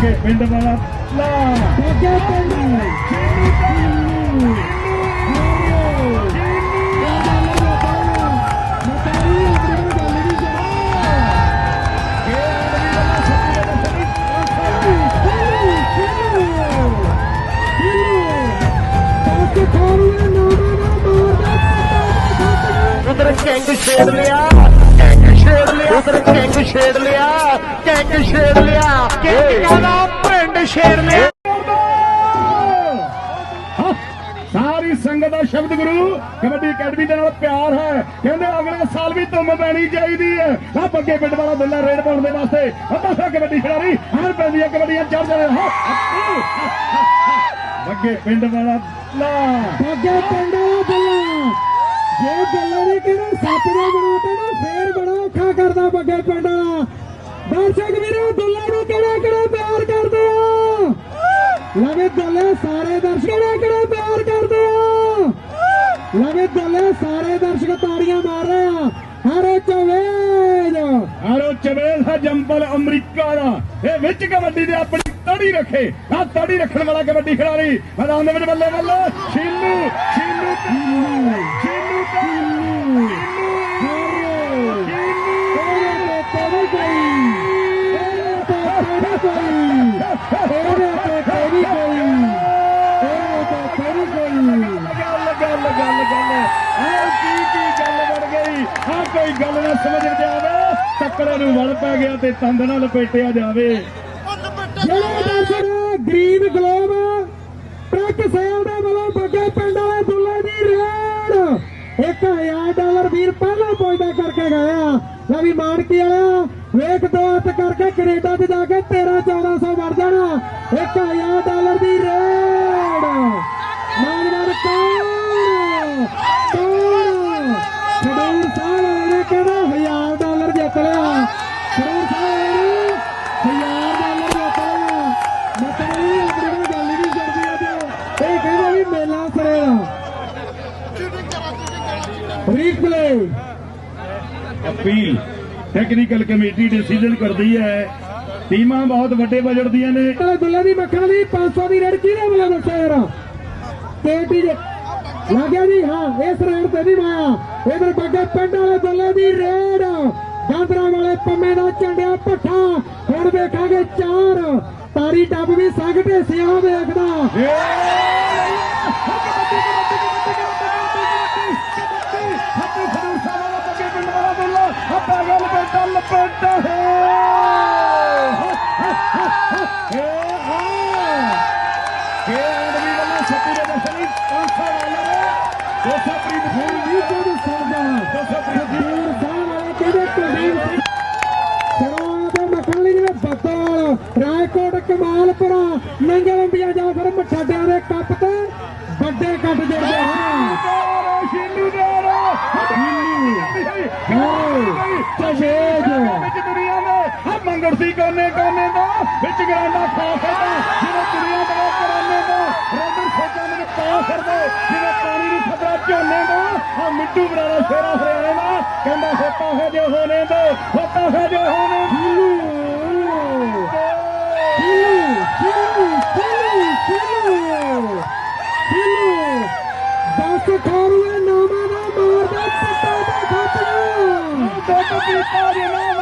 ਬੱਗੇ ਪਿੰਡ ਵਾਲਾ ਲਾ ਬੱਗੇ ਪਿੰਡ ਉਧਰ ਕੈਂਗ ਛੇੜ ਲਿਆ ਕੈਂਗ ਛੇੜ ਲਿਆ ਕੈਂਗ ਛੇੜ ਲਿਆ ਕੈਂਗ ਦਾ ਪਿੰਡ ਛੇੜ ਲਿਆ। ਸਾਰੀ ਸੰਗਤ ਦਾ ਸ਼ਬਦ ਗੁਰੂ ਕਬੱਡੀ ਅਕੈਡਮੀ ਦੇ ਨਾਲ ਪਿਆਰ ਹੈ। ਕਹਿੰਦੇ ਅਗਲੇ ਸਾਲ ਵੀ ਧੁੰਮ ਪੈਣੀ ਚਾਹੀਦੀ ਹੈ। ਆ ਬੱਗੇ ਪਿੰਡ ਵਾਲਾ ਦੁੱਲਾ ਰੇਡ ਪਾਉਣ ਦੇ ਵਾਸਤੇ ਅੱਧਾ ਕਬੱਡੀ ਖਿਡਾਰੀ ਹਰ ਪੈਂਦੀਆਂ ਕਬੱਡੀਆਂ ਚੜ ਜਾਣੇ ਬੱਗੇ ਪਿੰਡ ਵਾਲਾ ਲਾ ਬੱਗੇ ਪਿੰਡ ਵਾਲਾ ਬੱਲਾ। ਜੇ ਬੱਲਾ ਨੇ ਕਿਹੜਾ ਸੱਪ ਦੇ ਬਣਾਤਾ ਨਾ ਫੇਰ ਬੜਾ ਔਖਾ ਕਰਦਾ ਬੱਗੇ ਪਿੰਡ ਦਰਸ਼ਕ ਵੀਰੋ, ਦੁੱਲਾ ਨੂੰ ਕਿਹੜਾ ਕਿਹੜਾ ਪਿਆਰ ਕਰਦੇ ਆ? ਲਵੇ ਦੁੱਲੇ ਸਾਰੇ ਦਰਸ਼ਕ ਕਿਹੜਾ ਕਿਹੜਾ ਪਿਆਰ ਕਰਦੇ ਆ? ਲਵੇ ਦੁੱਲੇ ਸਾਰੇ ਦਰਸ਼ਕ ਤਾੜੀਆਂ ਮਾਰ ਰਹੇ ਆ। ਹਰੇ ਚਵੇਜ ਆਰੋ ਚਵੇਲ ਦਾ ਜੰਪਲ ਅਮਰੀਕਾ ਦਾ। ਇਹ ਵਿੱਚ ਕਬੱਡੀ ਦੇ ਆਪਣੀ ਤੜੀ ਰੱਖੇ। ਆ ਤੜੀ ਰੱਖਣ ਵਾਲਾ ਕਬੱਡੀ ਖਿਡਾਰੀ। ਮੈਦਾਨ ਦੇ ਵਿੱਚ ਬੱਲੇ ਬੱਲੇ ਸ਼ੀਲੂ ਸ਼ੀਲੂ ਸ਼ੀਲੂ ਸ਼ੀਲੂ ਤੇਰੀ ਕੋਈ ਤੇਰੀ ਕੋਈ ਤੇਰੇ ਤੇ ਤੇਰੀ ਕੋਈ ਤੇਰੇ ਤੇ ਤੇਰੀ ਕੋਈ ਗੱਲ ਗੱਲ ਗੱਲ ਗੱਲ ਆ ਕੀ ਕੀ ਗੱਲ ਬਣ ਗਈ? ਆ ਕੋਈ ਗੱਲ ਨਾ ਸਮਝ ਵਿੱਚ ਆਵੇ। ਟੱਕਰੇ ਨੂੰ ਵਲ ਪੈ ਗਿਆ ਤੇ ਤੰਦ ਨਾਲ ਲਪੇਟਿਆ ਜਾਵੇ। ਜਿਹੜੇ ਦਰਸ਼ਕ ਗ੍ਰੀਨ ਗਲੋਬ ਟਰੱਕ ਸੇਲ ਦੇ ਵੱਲੋਂ ਬੱਗੇ ਪਿੰਡ ਵਾਲੇ ਦੁੱਲੇ ਦੀ ਰੇਡ। 1000 ਡਾਲਰ ਵੀਰ ਪਹਿਲਾਂ ਪਹੁੰਚਦਾ ਕਰਕੇ ਗਿਆ ਲੈ ਵੀ ਮਾਨਕੀ ਵਾਲਾ ਵੇਖ ਦੋ ਹੱਥ ਕਰਕੇ। ਕੈਨੇਡਾ 'ਚ ਜਾ ਕੇ 13 1400 ਵੜ ਜਾਣਾ। 1000 ਡਾਲਰ ਦੀ ਰੇਡ। ਮਾਨਵਰ ਕੌਣ? ਕੌਣ? ਖਡੂਰ ਸਾਹਿਬ ਨੇ ਕਿਹੜਾ 1000 ਡਾਲਰ ਜਿੱਤ ਲਿਆ? ਖਡੂਰ ਸਾਹਿਬ ਨੇ 1000 ਡਾਲਰ ਜਿੱਤ ਲਿਆ। ਮਤਲਬ ਇਹ ਆਪਣੀ ਨਾਲ ਗੱਲ ਨਹੀਂ ਕਰਦੀ ਅੱਜ ਇਹ ਕਹਿੰਦਾ ਵੀ ਮੇਲਾ ਸੜਿਆ replay appeal. Technical committee decision ਕਰਦੀ ਹੈ। ਟੀਮਾਂ ਬਹੁਤ ਵੱਡੇ ਬਜਟ ਦੀਆਂ ਨੇ। ਦੁੱਲੇ ਦੀ ਮੱਖਣ ਦੀ 500 ਦੀ ਰੇਡ ਕਿਹਨੇ ਬੋਲਿਆ ਦੱਸਿਆ ਯਾਰ? ਕੇਟੀ ਜੇ ਲੱਗਿਆ ਜੀ ਹਾਂ ਇਸ ਰੇਡ ਤੇ ਨਹੀਂ ਮਾਇਆ ਇਧਰ ਬੱਗੇ ਪਿੰਡ ਵਾਲੇ ਦੁੱਲੇ ਦੀ ਰੇਡ ਗਾਂਦਰਾ ਵਾਲੇ ਪੰਮੇ ਦਾ ਝੰਡਿਆ ਭੱਠਾ। ਹੁਣ ਵੇਖਾਂਗੇ ਚਾਰ। ਤਾਰੀ ਟੱਬ ਵੀ ਸੰਗ ਢੇਸਿਆ ਵੇਖਦਾ। ਹੁਣ ਵੀ ਕੋਈ ਸਰਦਾ ਹਜ਼ੂਰ ਸਾਹਿਬ ਵਾਲੇ ਕਹਿੰਦੇ ਕੁਲਦੀਪ ਸਿੰਘ ਚਲੋ ਤੇ ਮਖਾਲੀ ਦੇ ਰਾਏਕੋਟ ਕਮਾਲਪੁਰਾ ਨੰਗੇ ਲੰਬੀਆਂ ਜਾ ਫਿਰ ਮਠਾਡਿਆਂ ਦੇ ਕੱਪ ਤੇ ਵੱਡੇ ਕੱਟ ਜੁੜਦੇ ਹਨ ਮੰਗੜ ਸੀ ਕੋਨੇ ਕੋਨੇ ਦਾ ਵਿੱਚ ਗਰਾਂਡਾ ਖਾ ਖੇਦਾ ਜਿਵੇਂ ਦੁਨੀਆ ਦਾ ਕਰਾਨੇ ਦਾ ਰੋਡਰ ਸੋਚਾਂ ਦੇ ਪਾ ਫਿਰਦੇ ਜਿਵੇਂ ਪਾਣੀ ਦੀ ਖਤਰਾ ਝੋਨੇ ਦਾ ਆ ਮਿੱਟੂ ਬਰਾੜਾ ਸ਼ੇਰਾ ਹਰਿਆਣੇ ਦਾ ਕਹਿੰਦਾ ਹੋਤਾ ਹੈ ਜੋ ਹੋਣੇ ਦੋ ਹੋਤਾ ਹੈ ਜੋ ਹੋਣੇ ਦਸ ਨਾਮਾਂ ਦਾ ਮਾਰਦਾ ਪੱਟਾ ਦਾ ਖਾਤਿਆ ਦੁੱਧ ਪੀਤਾ ਜਿਨਾ